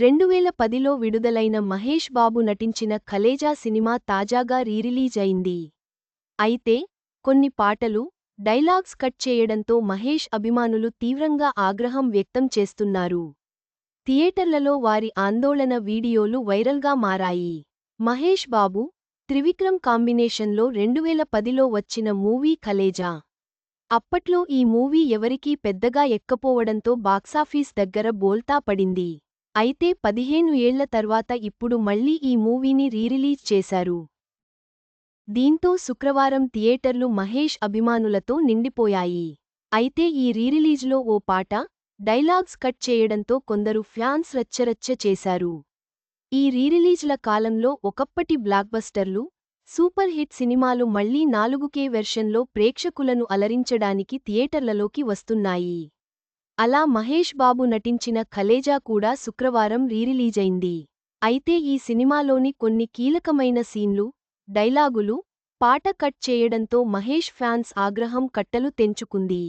రెండువేల పదిలో విడుదలైన మహేష్ బాబు నటించిన కలేజా సినిమా తాజాగా రీరిలీజ్ అయింది అయితే కొన్ని పాటలు డైలాగ్స్ కట్ చేయడంతో మహేష్ అభిమానులు తీవ్రంగా ఆగ్రహం వ్యక్తం చేస్తున్నారు. థియేటర్లలో వారి ఆందోళన వీడియోలు వైరల్గా మారాయి. మహేష్ బాబు త్రివిక్రమ్ కాంబినేషన్లో రెండువేల పదిలో వచ్చిన మూవీ కలేజా అప్పట్లో ఈ మూవీ ఎవరికీ పెద్దగా ఎక్కపోవడంతో బాక్సాఫీస్ దగ్గర బోల్తా పడింది. అయితే పదిహేను ఏళ్ళ తర్వాత ఇప్పుడు మళ్ళీ ఈ మూవీని రీరిలీజ్ చేశారు. దీంతో శుక్రవారం థియేటర్లు మహేష్ అభిమానులతో నిండిపోయాయి. అయితే ఈ రీరిలీజ్లో ఓ పాట డైలాగ్స్ కట్ చేయడంతో కొందరు ఫ్యాన్స్ రచ్చరచ్చ చేశారు. ఈ రీరిలీజ్ల కాలంలో ఒకప్పటి బ్లాక్బస్టర్లు సూపర్ హిట్ సినిమాలు మళ్ళీ నాలుగుకే వెర్షన్లో ప్రేక్షకులను అలరించడానికి థియేటర్లలోకి వస్తున్నాయి. అలా మహేష్ బాబు నటించిన కలేజా కూడా శుక్రవారం రీరిలీజైంది. అయితే ఈ సినిమాలోని కొన్ని కీలకమైన సీన్లు డైలాగులు పాట కట్ చేయడంతో మహేష్ ఫ్యాన్స్ ఆగ్రహం కట్టలు తెంచుకుంది.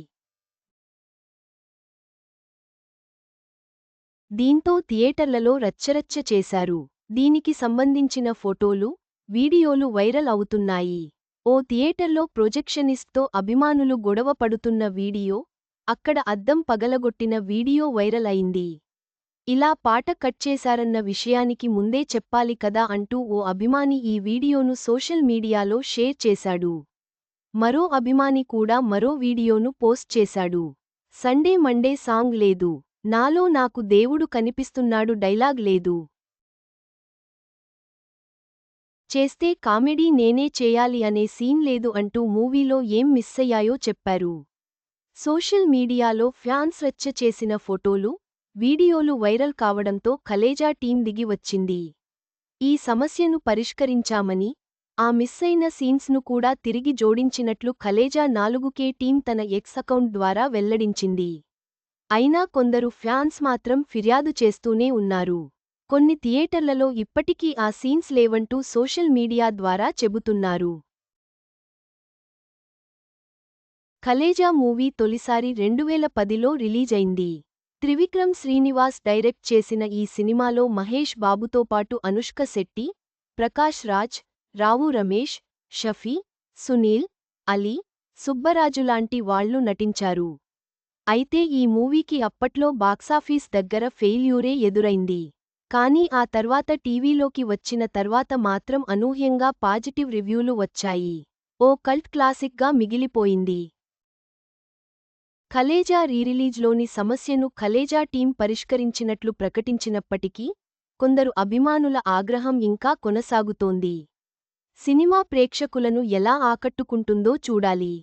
దీంతో థియేటర్లలో రచ్చరచ్చ చేశారు. దీనికి సంబంధించిన ఫోటోలు వీడియోలు వైరల్ అవుతున్నాయి. ఓ థియేటర్లో ప్రొజెక్షనిస్ట్తో అభిమానులు గొడవ పడుతున్న వీడియో అక్కడ అద్దం పగలగొట్టిన వీడియో వైరల్ అయింది. ఇలా పాట కట్ చేశారన్న విషయానికి ముందే చెప్పాలి కదా అంటూ ఓ అభిమాని ఈ వీడియోను సోషల్ మీడియాలో షేర్ చేశాడు. మరో అభిమాని కూడా మరో వీడియోను పోస్ట్ చేశాడు. సండే మండే సాంగ్ లేదు. నాలో నాకు దేవుడు కనిపిస్తున్నాడు డైలాగ్ లేదు. చేస్తే కామెడీ నేనే చేయాలి అనే సీన్ లేదు అంటూ మూవీలో ఏం మిస్సయ్యాయో చెప్పారు. సోషల్ మీడియాలో ఫ్యాన్స్ రచ్చ చేసిన ఫోటోలు వీడియోలు వైరల్ కావడంతో కలేజా టీం దిగి వచ్చింది. ఈ సమస్యను పరిష్కరించామని ఆ మిస్సైన సీన్స్ను కూడా తిరిగి జోడించినట్లు కలేజా నాలుగుకే టీం తన ఎక్స్ అకౌంట్ ద్వారా వెల్లడించింది. అయినా కొందరు ఫ్యాన్స్ మాత్రం ఫిర్యాదు చేస్తూనే ఉన్నారు. కొన్ని థియేటర్లలో ఇప్పటికీ ఆ సీన్స్ లేవంటూ సోషల్ మీడియా ద్వారా చెబుతున్నారు. కలేజా మూవీ తొలిసారి రెండువేల పదిలో రిలీజైంది. త్రివిక్రమ్ శ్రీనివాస్ డైరెక్ట్ చేసిన ఈ సినిమాలో మహేష్ బాబుతో పాటు అనుష్క శెట్టి ప్రకాష్ రాజ్ రావు రమేష్ షఫీ సునీల్ అలీ సుబ్బరాజు లాంటి వాళ్ళు నటించారు. అయితే ఈ మూవీకి అప్పట్లో బాక్సాఫీస్ దగ్గర ఫెయిల్యూరే ఎదురైంది. కానీ ఆ తర్వాత టీవీలోకి వచ్చిన తర్వాత మాత్రం అనూహ్యంగా పాజిటివ్ రివ్యూలు వచ్చాయి. ఓ కల్ట్ క్లాసిక్గా మిగిలిపోయింది. కలేజా రీరిలీజ్లోని సమస్యను కలేజా టీం పరిష్కరించినట్లు ప్రకటించినప్పటికీ కొందరు అభిమానుల ఆగ్రహం ఇంకా కొనసాగుతోంది. సినిమా ప్రేక్షకులను ఎలా ఆకట్టుకుంటుందో చూడాలి.